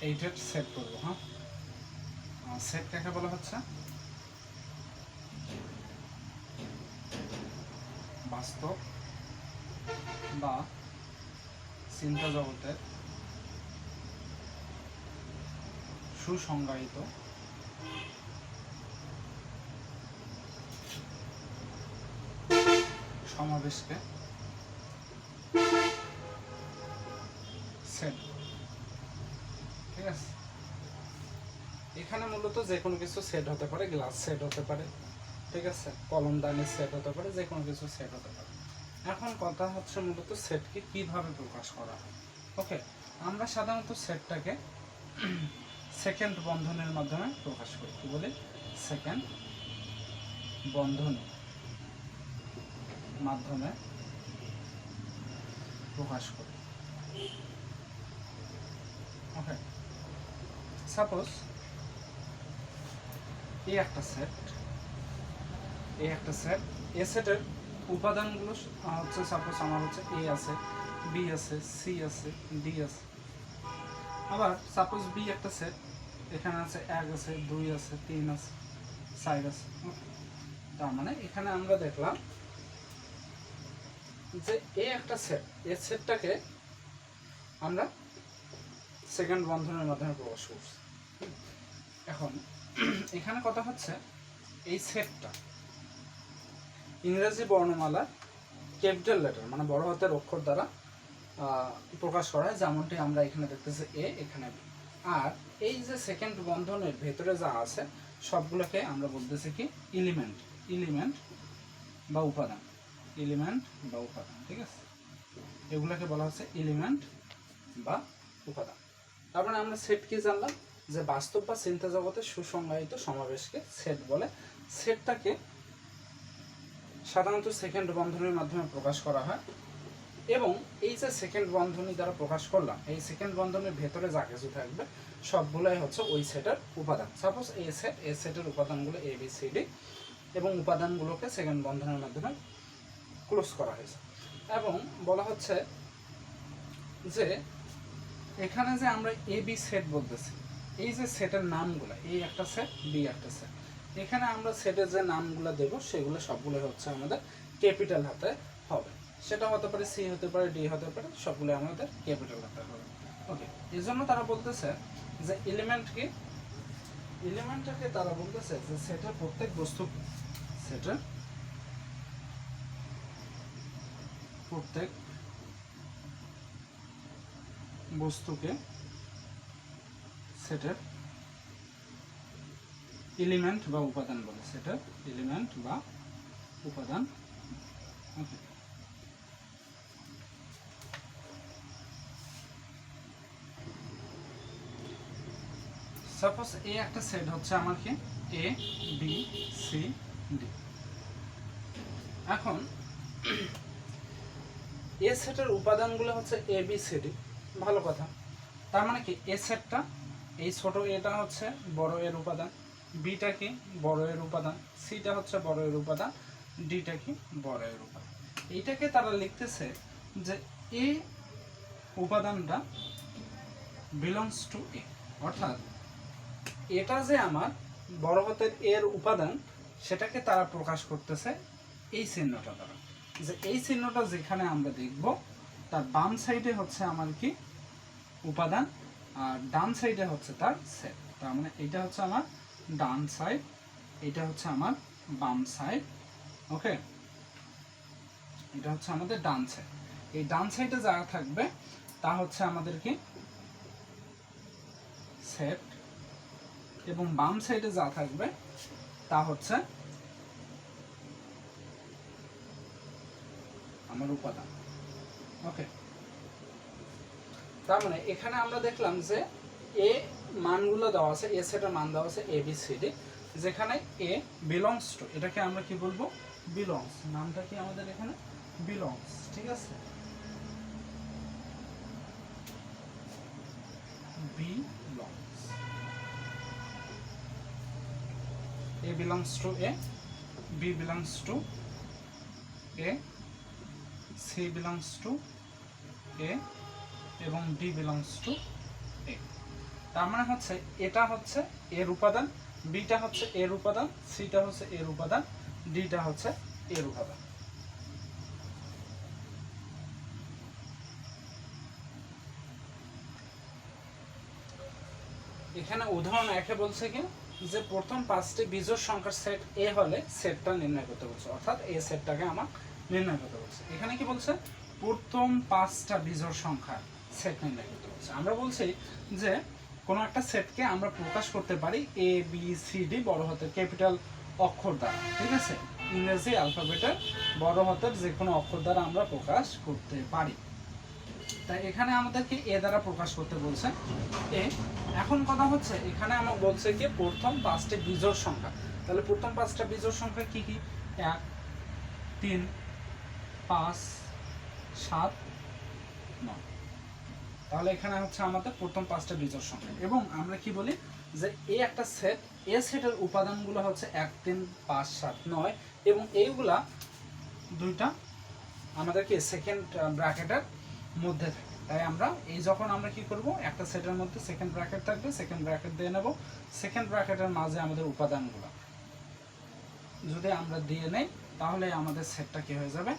এইটের সেট করব হ্যাঁ? সেট কাকে বলা হচ্ছে বাস্তব বা চিন্তা জগতের সুসংজ্ঞায়িত সমাবেশকে সেট ঠিক আছে? এখানে মূলত যে কোনো কিছু সেট হতে পারে গ্লাস সেট হতে পারে, ঠিক আছে? কলম দানের সেট হতে পারে, যে কোনো কিছু সেট হতে পারে। এখন কথা হচ্ছে মূলত সেটকে কীভাবে প্রকাশ করা হয়। ওকে আমরা সাধারণত সেটটাকে সেকেন্ড বন্ধনের মাধ্যমে প্রকাশ করি। কি বলি? সেকেন্ড বন্ধনী মাধ্যমে প্রকাশ করি। ওকে সাপোজ এই একটা সেট এই একটা সেট এ সেটের উপাদানগুলো হচ্ছে সাপোজ আমার হচ্ছে এ আছে বি আছে সি আছে ডি আছে। আবার সাপোজ বি একটা সেট এখানে আছে এক আছে, দুই আছে, তিন আছে, চার আছে তার মানে এখানে আমরা দেখলাম যে এ একটা সেট এ সেটটাকে আমরা সেকেন্ড বন্ধনের মাধ্যমে প্রকাশ করছি। এখন, এখানে কথা হচ্ছে এই সেটটা। ইংরেজি বর্ণমালা, ক্যাপিটাল লেটার মানে বড় হাতের অক্ষর দ্বারা প্রকাশ করা হয়, যেমনটি আমরা এখানে দেখতেছি এ, এখানে বি। আর এই যে সেকেন্ড বন্ধনের ভেতরে যা আছে, সবগুলোকে আমরা বলতেছি কি এলিমেন্ট এলিমেন্ট বা উপাদান। এলিমেন্ট বা উপাদান, ঠিক আছে? এগুলোকে বলা হচ্ছে এলিমেন্ট বা উপাদান। তারপরে আমরা সেট কি জানলাম? যে বাস্তব বা চিন্তা জগতের সুসংজ্ঞায়িত সমাবেশকে সেট বলে। সেটটাকে সাধারণত সেকেন্ড বন্ধনীর মাধ্যমে প্রকাশ করা হয়। এবং এই যে সেকেন্ড বন্ধনী দ্বারা প্রকাশ করলাম, এই সেকেন্ড বন্ধনীর ভেতরে যা কিছু থাকবে, সবগুলোই হচ্ছে ওই সেটের উপাদান। সাপোজ এ সেট এ সেটের উপাদানগুলো এ বি সি ডি এবং উপাদানগুলোকে সেকেন্ড বন্ধনের মাধ্যমে ক্লোজ করা হয়েছে। এবং বলা হচ্ছে যে এখানে যে আমরা এ বি সেট বলতেছি এই যে সেটের নামগুলো এই একটা সেট বি একটা সেট এখানে আমরা সেটের যে নামগুলো দেব, সেগুলো সবগুলো হচ্ছে আমাদের ক্যাপিটাল হাতে হবে। সেটা হতে পারে সি হতে পারে ডি হতে পারে সবগুলো আমাদের ক্যাপিটাল হাতে হবে। ওকে এই জন্য তারা বলতেছে যে এলিমেন্ট কি? এলিমেন্টটাকে তারা বলতেছে যে সেটের প্রত্যেক বস্তু সেটের প্রত্যেক বস্তুকে সেটের এলিমেন্ট বা উপাদান বলে সেটার এলিমেন্ট বা উপাদান সাপোজ এ একটা সেট হচ্ছে আমার কি এ বি সি ডি এখন এ সেটের উপাদানগুলো হচ্ছে এ বি সি ডি ভালো কথা। তার মানে কি? এ সেটটা এই ছোট এটা হচ্ছে বড় এর উপাদান বিটা কি বড় এর উপাদান সিটা হচ্ছে বড় এর উপাদান ডিটা কি বড় এর উপাদান। এইটাকে তারা লিখতেছে যে এ উপাদানটা বিলংস টু এ অর্থাৎ এটা যে আমার বড় হাতের এর উপাদান, সেটাকে তারা প্রকাশ করতেছে এই চিহ্নটা দ্বারা। যে এই চিহ্নটা যেখানে আমরা দেখব, তার বাম সাইডে হচ্ছে আমার কি উপাদান আর ডান সাইডে হচ্ছে তার সেট তার মানে এটা হচ্ছে আমার ডান সাইড এটা হচ্ছে আমার বাম সাইড ওকে এটা হচ্ছে আমাদের ডান সাইড এই ডান সাইডে যা থাকবে, তা হচ্ছে আমাদের কি সেট এবং বাম সাইডে যা থাকবে, তা হচ্ছে আমার উপাদান ওকে তার মানে এখানে আমরা দেখলাম যে এ মানগুলো দেওয়া আছে, এ সেটের মান দেওয়া আছে এ বি সি ডি যেখানে এ বিলংস টু এটাকে আমরা কি বলব? বিলংস নামটা কি আমাদের এখানে? বিলংস ঠিক আছে? Belongs A belongs to A B belongs to A C belongs to A এবং ডি বিলংস টু এ তার মানে হচ্ছে এটা হচ্ছে এর উপাদান বিটা হচ্ছে এর উপাদান সিটা হচ্ছে এর উপাদান ডিটা হচ্ছে এর উপাদান। এখানে উদাহরণ একে বলছে কি, যে প্রথম পাঁচটি বিজোড় সংখ্যার সেট এ হলে সেটটা নির্ণয় করতে বলছে। অর্থাৎ এ সেটটাকে আমার নির্ণয় করতে বলছে। এখানে কি বলছে? প্রথম পাঁচটা বিজোড় সংখ্যার সেট নির্ণয় করতে বলছে। আমরা বলছি যে কোনো একটা সেটকে আমরা প্রকাশ করতে পারি এ বি সি ডি বড় হাতের ক্যাপিটাল অক্ষর দ্বারা, ঠিক আছে? ইংরেজি অ্যালফাবেটের বড় হাতের যে কোনো অক্ষর দ্বারা আমরা প্রকাশ করতে পারি। তাই এখানে আমাদেরকে এ দ্বারা প্রকাশ করতে বলছে। এ এখন কথা হচ্ছে, এখানে আমার বলছে কি, প্রথম পাঁচটি বিজোড় সংখ্যা। তাহলে প্রথম পাঁচটা বিজোড় সংখ্যা কি কি? এক, তিন, পাঁচ, সাত, নয়। তাহলে এখানে হচ্ছে আমাদের প্রথম পাঁচটা বিজোড় সংখ্যা। এবং আমরা কি বলি? যে এই একটা সেট এ সেটের উপাদানগুলো হচ্ছে এক, তিন, পাঁচ, সাত, নয় এবং এইগুলা দুইটা আমাদেরকে সেকেন্ড ব্র্যাকেটের মধ্যে থাকে। তাই আমরা এই যখন আমরা কি করব? একটা সেটের মধ্যে সেকেন্ড ব্র্যাকেট থাকবে সেকেন্ড ব্র্যাকেট দিয়ে নেব। সেকেন্ড ব্র্যাকেটের মাঝে আমাদের উপাদানগুলো। যদি আমরা দিয়ে নেই, তাহলে আমাদের সেটটা কি হয়ে যাবে?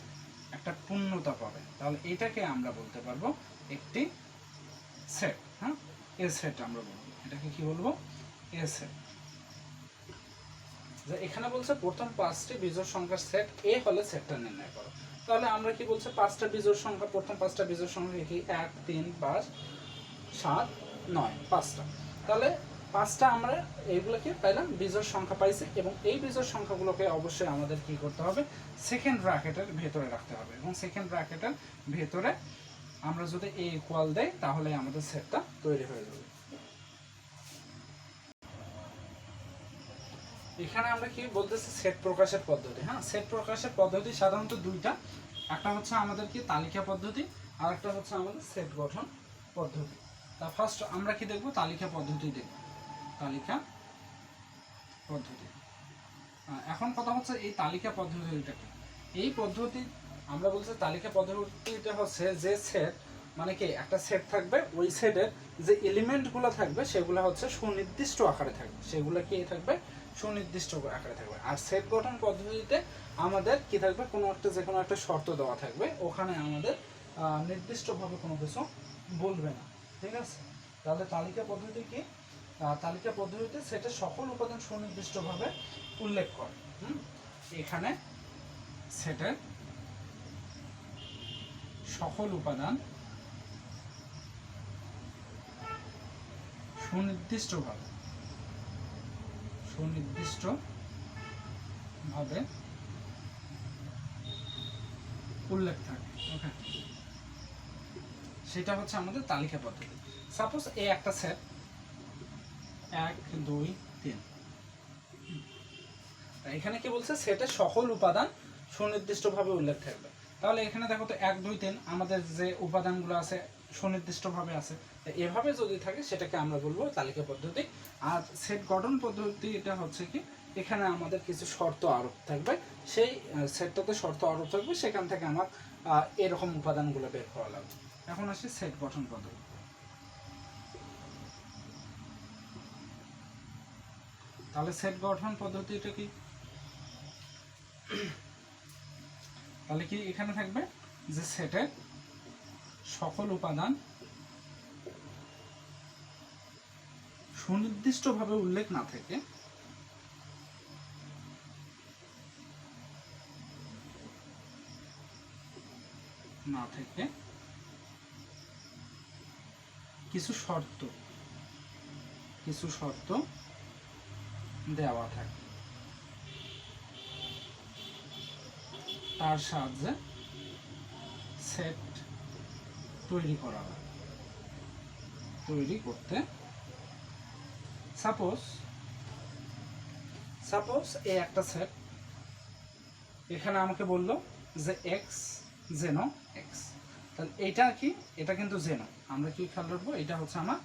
একটা পূর্ণতা পাবে। তাহলে এটাকে আমরা বলতে পারব একটি সেট হ্যাঁ? এ সেট আমরা বলব। এটাকে কি বলব? এ সেট যে এখানে বলছে প্রথম পাঁচটি বিজোড় সংখ্যার সেট এ হলে সেটটা নির্ণয় করো। তাহলে আমরা কি বলছে? পাঁচটা বিজোড় সংখ্যা, প্রথম পাঁচটা বিজোড় সংখ্যা কি? এক, তিন, পাঁচ, সাত, নয়, পাঁচটা। তাহলে পাঁচটা আমরা এইগুলোকে পাইলাম, বিজোড় সংখ্যা পাইছি এবং এই বিজোড় সংখ্যাগুলোকে অবশ্যই আমাদের কি করতে হবে? সেকেন্ড ব্র্যাকেটের ভেতরে রাখতে হবে এবং সেকেন্ড ব্র্যাকেটের ভেতরে আমরা যদি এ ইকুয়াল দেই, তাহলে আমাদের সেটটা তৈরি হয়ে যাবে। এখানে আমরা কি বলতেছি? সেট প্রকাশের পদ্ধতি। হ্যাঁ সেট প্রকাশের পদ্ধতি সাধারণত দুইটা। একটা হচ্ছে আমাদের কি তালিকা পদ্ধতি আর একটা হচ্ছে আমাদের সেট গঠন পদ্ধতি। তা ফার্স্ট আমরা কি দেখব? তালিকা পদ্ধতি দেখব। তালিকা পদ্ধতি। এখন কথা হচ্ছে এই তালিকা পদ্ধতিটা কি? এই পদ্ধতি আমরা বলছি তালিকা পদ্ধতিটা হচ্ছে যে সেট মানে কি, একটা সেট থাকবে, ওই সেটের যে এলিমেন্টগুলো থাকবে, সেগুলো হচ্ছে সুনির্দিষ্ট আকারে থাকবে। সেগুলো কি থাকবে? সুনির্দিষ্ট আকারে থাকবে। আর সেট গঠন পদ্ধতিতে আমাদের কি থাকবে? কোনো একটা, যে কোনো একটা শর্ত দেওয়া থাকবে। ওখানে আমাদের নির্দিষ্টভাবে কোনো কিছু বলবে না। ঠিক আছে? তাহলে তালিকা পদ্ধতি কি? তালিকা পদ্ধতিতে সেটের সকল উপাদান সুনির্দিষ্টভাবে উল্লেখ করে। হুম? এখানে সেটের সকল উপাদান সুনির্দিষ্টভাবে সুনির্দিষ্ট ভাবে উল্লেখ থাকে ওকে সেটা হচ্ছে আমাদের তালিকা পদ্ধতি। সাপোজ এ একটা সেট এক, দুই, তিন। এখানে কি বলছে? সেটের সকল উপাদান সুনির্দিষ্টভাবে উল্লেখ থাকবে। তাহলে এখানে দেখো তো এক, দুই, তিন আমাদের যে উপাদানগুলো আছে সুনির্দিষ্টভাবে আছে। এভাবে যদি থাকে সেটাকে আমরা বলব তালিকা পদ্ধতি আর সেট গঠন পদ্ধতি এটা হচ্ছে কি, এখানে আমাদের কিছু শর্ত আরোপ থাকবে। সেই সেটটাতে শর্ত আরোপ থাকবে, সেখান থেকে আমার এরকম উপাদানগুলো বের করা লাগবে। এখন আসি সেট গঠন পদ্ধতি। তাহলে সেট গঠন পদ্ধতিটা কি? তাহলে কি এখানে থাকবে? যে সেটের সকল উপাদান সুনির্দিষ্টভাবে উল্লেখ না থেকে না থেকে কিছু শর্ত কিছু শর্ত দেওয়া থাকে। তার সাহায্যে সেট তৈরি করা হয়। তৈরি করতে সাপোজ সাপোজ এ একটা সেট এখানে আমাকে বলল যে এক্স জেনো এক্স তাহলে এটা কি? এটা কিন্তু জেনো আমরা কি খেয়াল রাখব? এটা হচ্ছে আমার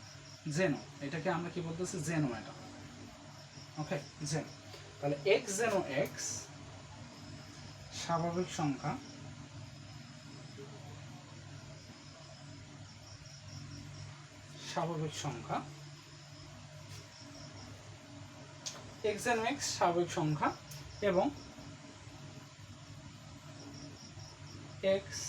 জেনো এটাকে আমরা কি বলতেছি? জেনো এটা। ওকে জেনো তাহলে এক্স জেনো এক্স স্বাভাবিক সংখ্যা। স্বাভাবিক সংখ্যা। এক্স যেন এক্স স্বাভাবিক সংখ্যা এবং এক্স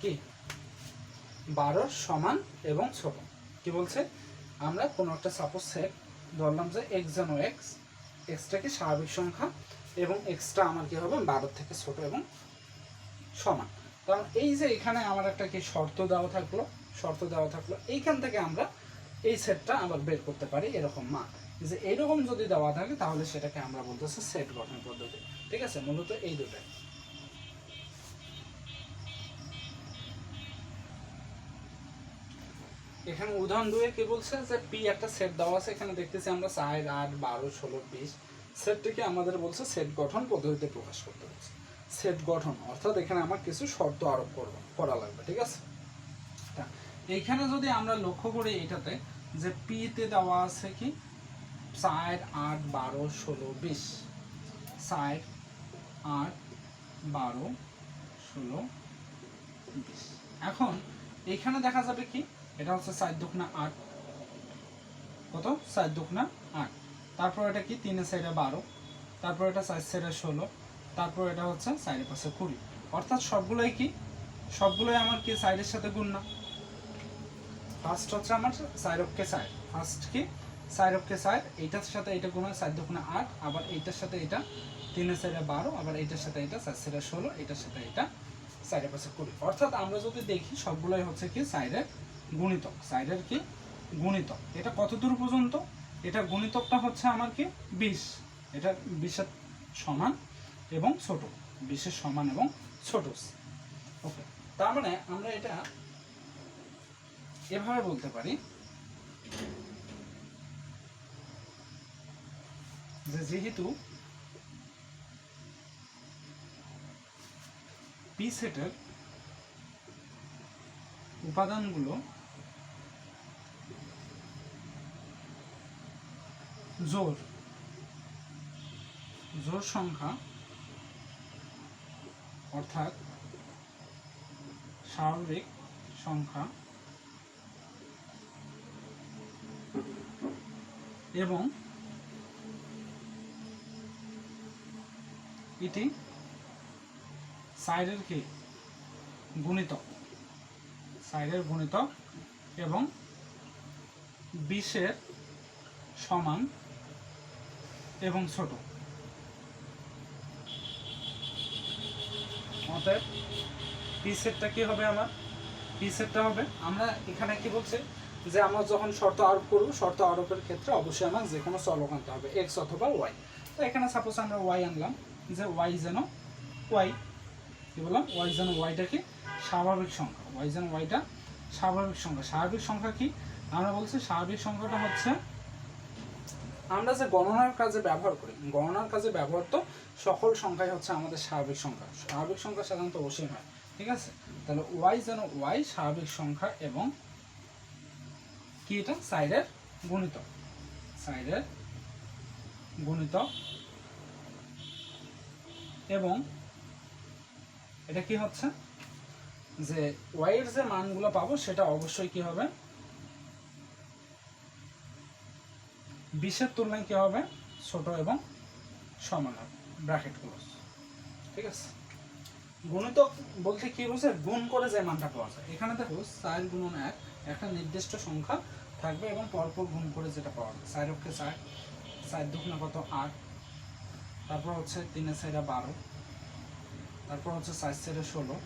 কি? বারোর সমান এবং ছোট। কি বলছে? আমরা কোনো একটা সাপোজ সেট ধরলাম যে এক্স যেন এক্স এক্সটা কি স্বাভাবিক সংখ্যা এবং এক্সটা আমার কী হবে? বারোর থেকে ছোট এবং সমান। কারণ এই যে এখানে আমার একটা কি শর্ত দেওয়া থাকল, শর্ত দেওয়া থাকল, এইখান থেকে আমরা এই সেটটা আবার বের করতে পারি এরকম মান যে এইরকম যদি দেওয়া থাকে, তাহলে সেটাকে আমরা বলতেছি সেট গঠন পদ্ধতি। ঠিক আছে? মূলত এই দুটাই। এখানে উদাহরণ দুয়ে কি বলছে? যে পি একটা সেট দেওয়া আছে, এখানে দেখতেছি আমরা চার, আট, বারো, ষোলো, বিশ। সেটটিকে আমাদের বলছে সেট গঠন পদ্ধতিতে প্রকাশ করতে বলছে। সেট গঠন, অর্থাৎ এখানে আমার কিছু শর্ত আরোপ করব, করা লাগবে, ঠিক আছে? এইখানে যদি আমরা লক্ষ্য করি এটাতে, যে পিতে দেওয়া আছে কি? চার, আট, বারো, ষোলো, বিশ। চার, আট, বারো, ষোলো, বিশ। এখন এখানে দেখা যাবে কি? এটা হচ্ছে চার দুখনা আট। কত? চার দুখনা আট। তারপর এটা কি? তিনে সাইডে বারো। তারপর এটা চার সাইডে ষোলো। তারপর এটা হচ্ছে সাইডে পাশে কুড়ি। অর্থাৎ সবগুলোই কি? সবগুলোই আমার কি সাইডের সাথে গুণ না? ফার্স্ট হচ্ছে আমার সাইরককে সাইড ফার্স্ট কি? সাইরককে সাইড এইটার সাথে এটা গুণ হয় সাইড দুগুণে আট। আবার এইটার সাথে এটা তিনের সাইডে বারো। আবার এইটার সাথে এটা চার সাইডে ষোলো। এটার সাথে এটা সাইডের পাশে কুড়ি। অর্থাৎ আমরা যদি দেখি সবগুলোই হচ্ছে কি? সাইডের গুণিতক, সাইডের কি? গুণিতক। এটা কত দূর পর্যন্ত? এটা গুণিতকটা হচ্ছে আমার কি? বিশ। এটা বিশের সমান এবং ছোট। বিশের সমান এবং ছোট। ওকে। তার মানে আমরা এটা এভাবে বলতে পারি যে যেহেতু পি সেটের উপাদানগুলো জোর। জোর সংখ্যা, অর্থাৎ স্বাভাবিক সংখ্যা এবং এটি সাইডের কি? গুণিতক। সাইডের গুণিতক এবং বিশের সমান এবং ছোট। অতএব পি সেটটা কি হবে আমার? পি সেটটা হবে, আমরা এখানে কি বলছে? যে আমরা যখন শর্ত আরোপ করব, শর্ত আরোপের ক্ষেত্রে অবশ্যই আমার যে কোনো চলক আনতে হবে এক্স অথবা ওয়াই তো এখানে সাপোজ আমরা ওয়াই আনলাম, যে ওয়াই যেন ওয়াই কি বললাম? ওয়াই যেন ওয়াইটা কি? স্বাভাবিক সংখ্যা। ওয়াই যেন ওয়াইটা স্বাভাবিক সংখ্যা। স্বাভাবিক সংখ্যা কি? আমরা বলছি স্বাভাবিক সংখ্যাটা হচ্ছে আমরা যে গণনার কাজে ব্যবহার করি, গণনার কাজে ব্যবহার তো সকল সংখ্যাই হচ্ছে আমাদের স্বাভাবিক সংখ্যা। স্বাভাবিক সংখ্যা সাধারণত অসীম হয়, ঠিক আছে? তাহলে ওয়াই যেন ওয়াই স্বাভাবিক সংখ্যা এবং কি এটা? সাইডের গুণিতক। সাইডের গুণিতক এবং এটা কি হচ্ছে? যে ওয়াই এর যে মানগুলো পাবো সেটা অবশ্যই কি হবে? বিশের তুলনায় কি হবে? ছোট এবং সমান হবে। Bracket close. ঠিক আছে? গুণিতক বলতে কি বলছে গুণ করে যে মানটা পাওয়া যায়। এখানে দেখো চার গুণন এক, একটা নির্দিষ্ট সংখ্যা থাকবে এবং পরপর গুণ করে যেটা পাওয়া যায়। চার অক্ষে চার চার দুগুণে কত? আট। তারপর হচ্ছে তিনে সাইডে বারো। তারপর হচ্ছে চার সাইডে ষোলো।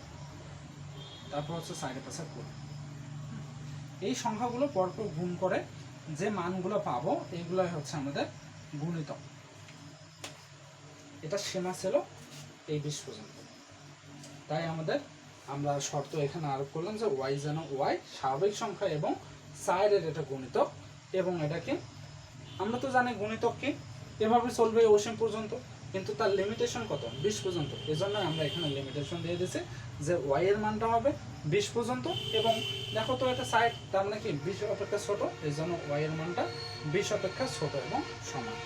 তারপর হচ্ছে সাইডে পাশে কুড়ি। এই সংখ্যাগুলো পরপর গুণ করে যে মানগুলো পাবো এগুলোই হচ্ছে আমাদের গুণিতক এটা সীমা ছিল এই বিশ পর্যন্ত। তাই আমাদের, আমরা শর্ত এখানে আরোপ করলাম যে ওয়াই যেন ওয়াই স্বাভাবিক সংখ্যা এবং সাইডের এটা গুণিতক এবং এটাকে, আমরা তো জানি গুণিতক কি, এভাবে চলবে অসীম পর্যন্ত, কিন্তু তার লিমিটেশন কত? বিশ পর্যন্ত। এজন্য আমরা এখানে লিমিটেশন দিয়ে দিয়েছি যে ওয়াই এর মানটা হবে বিশ পর্যন্ত এবং দেখো তো এটা সাইড তার মানে কি, বিশ অপেক্ষা ছোট, এই জন্য ওয়াই এর মানটা বিশ অপেক্ষা ছোট এবং সমান।